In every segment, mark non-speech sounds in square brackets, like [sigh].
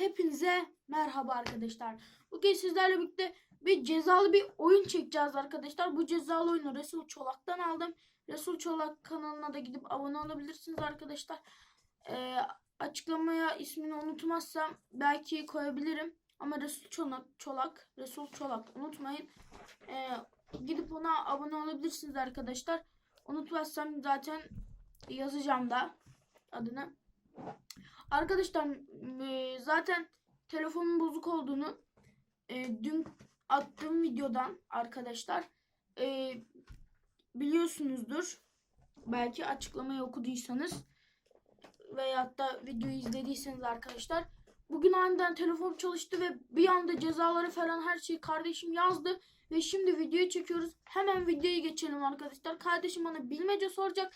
Hepinize merhaba arkadaşlar. Bugün sizlerle birlikte bir cezalı bir oyun çekeceğiz arkadaşlar. Bu cezalı oyunu Resul Çolak'tan aldım. Resul Çolak kanalına da gidip abone olabilirsiniz arkadaşlar. Ee, açıklamaya ismini unutmazsam belki koyabilirim. Ama Resul Çolak, Çolak, Resul Çolak unutmayın. Ee, gidip ona abone olabilirsiniz arkadaşlar. Unutmazsam zaten yazacağım da adını. Arkadaşlar e, zaten telefonun bozuk olduğunu e, dün attığım videodan arkadaşlar e, biliyorsunuzdur. Belki açıklamayı okuduysanız veyahut da videoyu izlediyseniz arkadaşlar. Bugün aniden telefon çalıştı ve bir anda cezaları falan her şeyi kardeşim yazdı. Ve şimdi videoyu çekiyoruz. Hemen videoyu geçelim arkadaşlar. Kardeşim bana bilmece soracak.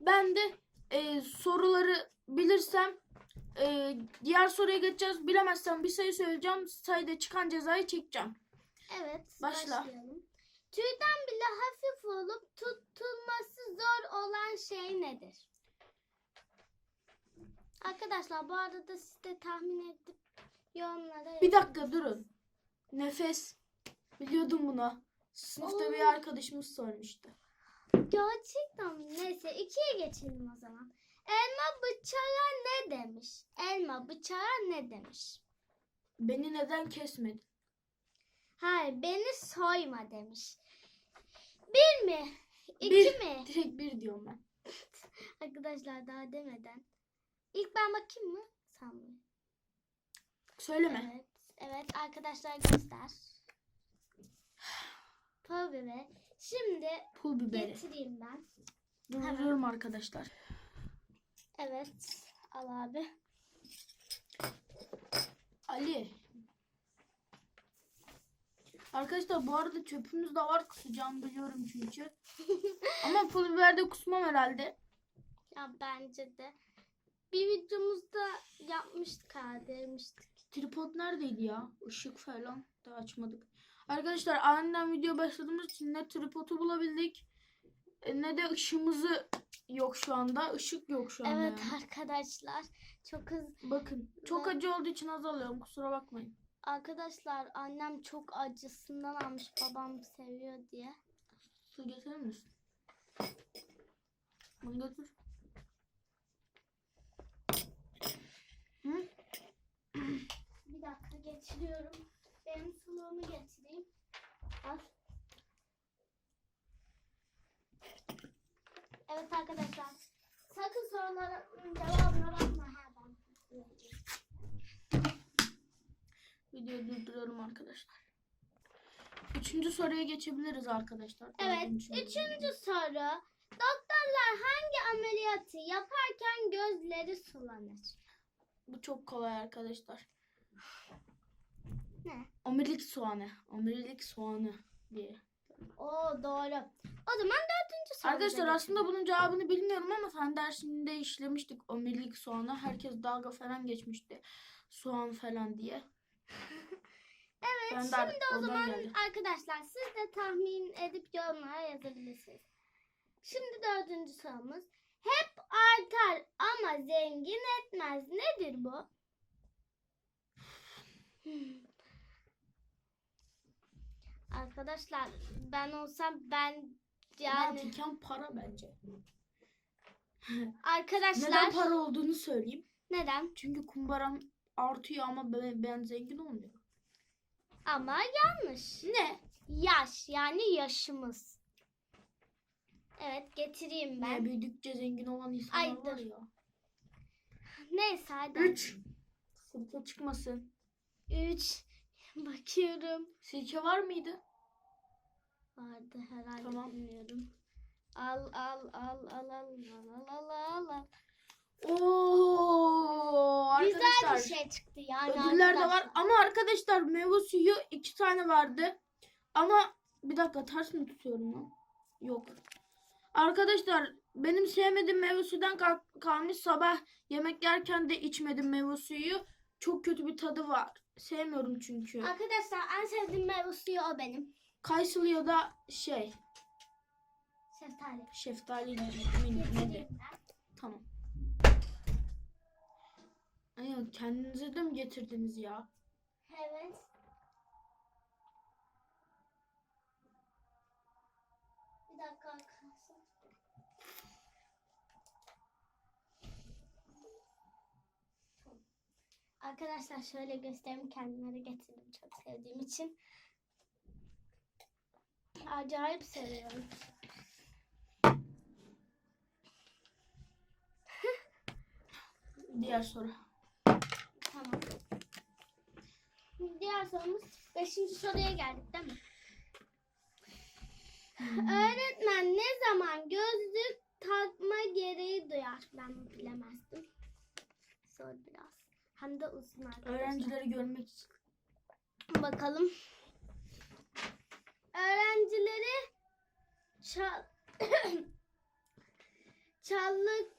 Ben de e, soruları bilirsem e, diğer soruya geçeceğiz. Bilemezsem bir sayı söyleyeceğim. Sayıda çıkan cezayı çekeceğim. Evet. Başla. Başlayalım. Tüyden bile hafif olup tutulması zor olan şey nedir? Arkadaşlar bu arada siz de tahmin edip yorumlara Bir dakika durun. Nefes. Biliyordum bunu. Sınıfta bir Oo. arkadaşımız sormuştu. Gerçekten mi? Neyse ikiye geçelim o zaman. Elma bıçağa ne demiş? Elma bıçağa ne demiş? Beni neden kesmedin? Hayır beni soyma demiş. Bir mi? İki Bir. mi? [laughs] Direkt bir diyorum ben. [laughs] Arkadaşlar daha demeden. İlk ben bakayım mı? Mi? Söyleme. Evet. Evet arkadaşlar göster. Biber. Şimdi Pul biberi. getireyim ben. Durduruyorum arkadaşlar. Evet. Al abi. Ali. Arkadaşlar bu arada çöpümüz de var kusacağım biliyorum çünkü. [laughs] Ama pul biberde kusmam herhalde. Ya bence de. Bir videomuzda yapmıştık ha demiştik. Tripod neredeydi ya? Işık falan da açmadık. Arkadaşlar aniden video başladığımız için ne tripodu bulabildik e, ne de ışığımızı yok şu anda. Işık yok şu anda. Evet yani. arkadaşlar. Çok hızlı. Bakın çok Ben- acı olduğu için az alıyorum kusura bakmayın. Arkadaşlar annem çok acısından almış babam seviyor diye. Su getirir misin? Bunu götür. Hı? Bir dakika getiriyorum. Benim suluğumu getireyim. Al. Evet arkadaşlar. Sakın soruların cevabına bakma. Videoyu durduruyorum arkadaşlar. Üçüncü soruya geçebiliriz arkadaşlar. Evet. Üçüncü soru. Doktorlar hangi ameliyatı yaparken gözleri sulanır? Bu çok kolay arkadaşlar. Ne? Omurilik soğanı. Omurilik soğanı diye. Oo doğru. O zaman dördüncü soru. Arkadaşlar aslında bunun cevabını bilmiyorum ama fen dersinde işlemiştik omurilik soğanı. Herkes dalga falan geçmişti. Soğan falan diye. [laughs] Evet Ben de şimdi o zaman geldim. arkadaşlar siz de tahmin edip yorumlara yazabilirsiniz. Şimdi dördüncü sorumuz. Hep artar ama zengin etmez. Nedir bu? Hmm. Arkadaşlar ben olsam ben yani Mantıken para bence. arkadaşlar Neden para olduğunu söyleyeyim. neden? Çünkü kumbaram artıyor ama ben, ben zengin olmuyorum. Ama yanlış. Ne? Yaş yani yaşımız. Evet getireyim Ben ben. büyüdükçe zengin olan insanlar Ay, var dur. ya. Neyse hadi. 3. Sirke çıkmasın. Üç. Bakıyorum. Sirke var mıydı? Vardı herhalde Tamam. bilmiyorum. Al al al al al al al al al. Oo Güzel arkadaşlar. bir şey çıktı yani Ödüller de var arkadaşlar. ama arkadaşlar meyve suyu iki tane vardı. Ama bir dakika ters mi tutuyorum lan? Yok. Arkadaşlar benim sevmediğim meyve suyundan kal- kalmış sabah yemek yerken de içmedim meyve suyu. Çok kötü bir tadı var. Sevmiyorum çünkü. Arkadaşlar en sevdiğim meyve suyu o benim. Kayısılı ya da şey Şeftali. şeftali mi- ne de. Tamam. Ay, kendinize de mi getirdiniz ya? Evet. Bir dakika arkadaşlar. Arkadaşlar şöyle göstereyim kendime de getirdim çok sevdiğim için. Acayip seviyorum. Diğer soru. Tamam. Diğer sorumuz 5. soruya geldik değil mi? Öğretmen ne zaman gözlük takma gereği duyar? Ben bilemezdim. Zor biraz. Hem de uzun arkadaşlar. Öğrencileri görmek için. Bakalım. Öğrencileri çal [coughs] çallık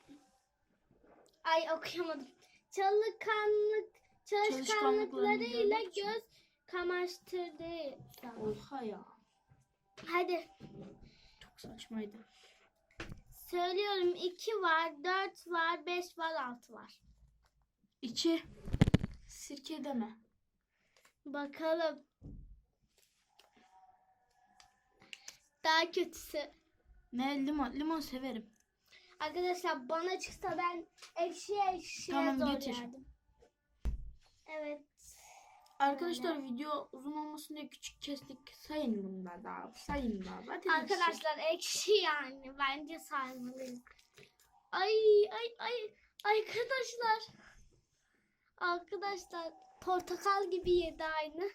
ay okuyamadım. Çalıkanlık çalışkanlıklarıyla göz kamaştırdığı zaman. Oha ya. Hadi Çok saçmaydı. söylüyorum 2 var, 4 var, 5 var, 6 var. İki. Sirke deme. Bakalım. Daha kötüsü. Ne limon? Limon severim. Arkadaşlar bana çıksa ben ekşi ekşi Tamam, zor getir. yerdim. Evet. Arkadaşlar video uzun olmasın diye küçük kestik. Sayın bunlar da. Sayın da. Hadi Arkadaşlar ekşi yani. Bence saymalıyız. Ay ay ay. Arkadaşlar. Arkadaşlar portakal gibi yedi aynı.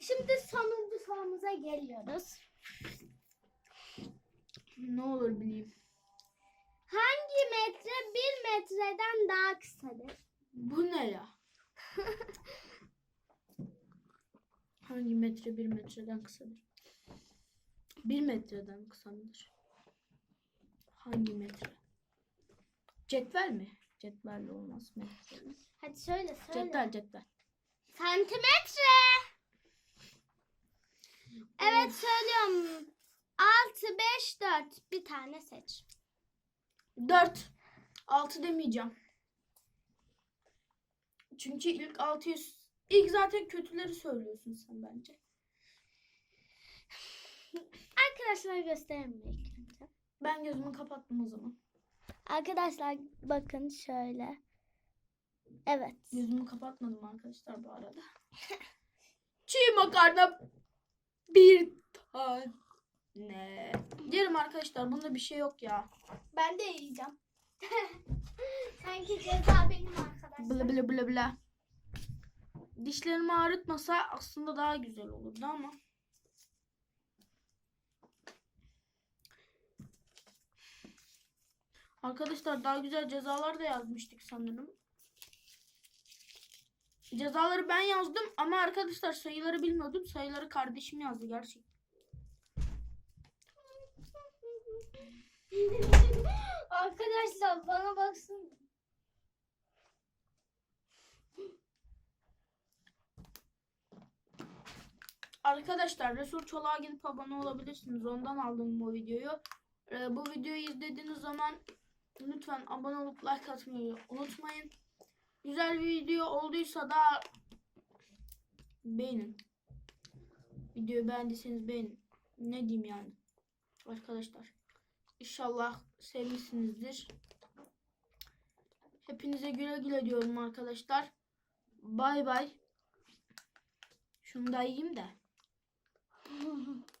Şimdi sonuncu sorumuza geliyoruz. Ne olur bileyim. Hangi metre bir metreden daha kısadır? Bu ne ya? [laughs] Hangi metre bir metreden kısadır? Bir metreden kısa mıdır? Hangi metre? Cetvel mi? Cetvelle olmaz metre. Hadi söyle söyle. Cetvel cetvel. Santimetre. Evet söylüyorum. 6, 5, 4. Bir tane seç. Dört. Altı demeyeceğim. Çünkü ilk altıyı ilk zaten kötüleri söylüyorsun sen bence. Arkadaşlar göstereyim mi ilk önce? Ben gözümü kapattım o zaman. Arkadaşlar bakın şöyle. Evet. Gözümü kapatmadım arkadaşlar bu arada. [laughs] Çiğ makarna bir tane. Yerim arkadaşlar bunda bir şey yok ya. Ben de yiyeceğim. [laughs] Sanki ceza benim arkadaşlar. Bla bla bla bla. Dişlerimi ağrıtmasa aslında daha güzel olurdu ama. Arkadaşlar daha güzel cezalar da yazmıştık sanırım. Cezaları ben yazdım ama arkadaşlar sayıları bilmiyordum. Sayıları kardeşim yazdı gerçekten. arkadaşlar bana baksın. Arkadaşlar Resul Çolak'a gidip abone olabilirsiniz. Ondan aldım bu videoyu. Ee, bu videoyu izlediğiniz zaman lütfen abone olup like atmayı unutmayın. Güzel bir video olduysa da beğenin. Videoyu beğendiyseniz beğenin. Ne diyeyim yani. Arkadaşlar. İnşallah sevmişsinizdir. Hepinize güle güle diyorum arkadaşlar. Bay bay. Şunu da yiyeyim de. [laughs]